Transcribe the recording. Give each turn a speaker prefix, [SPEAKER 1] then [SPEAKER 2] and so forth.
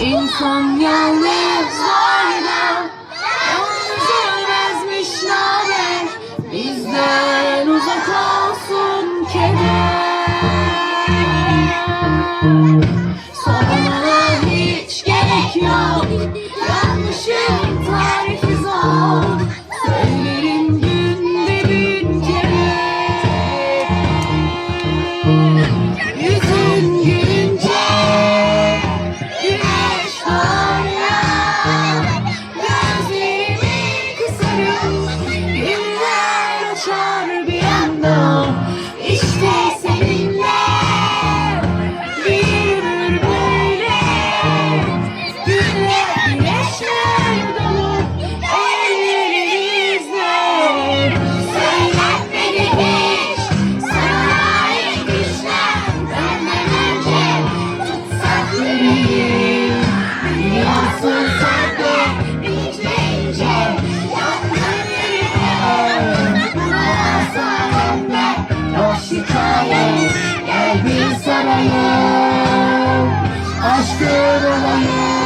[SPEAKER 1] İnsan yalnız var da Yalnız ölmezmiş nane Bizden uzak olsun keder. Sormana hiç gerek yok. Yanlışım olayım, aşkın olayım.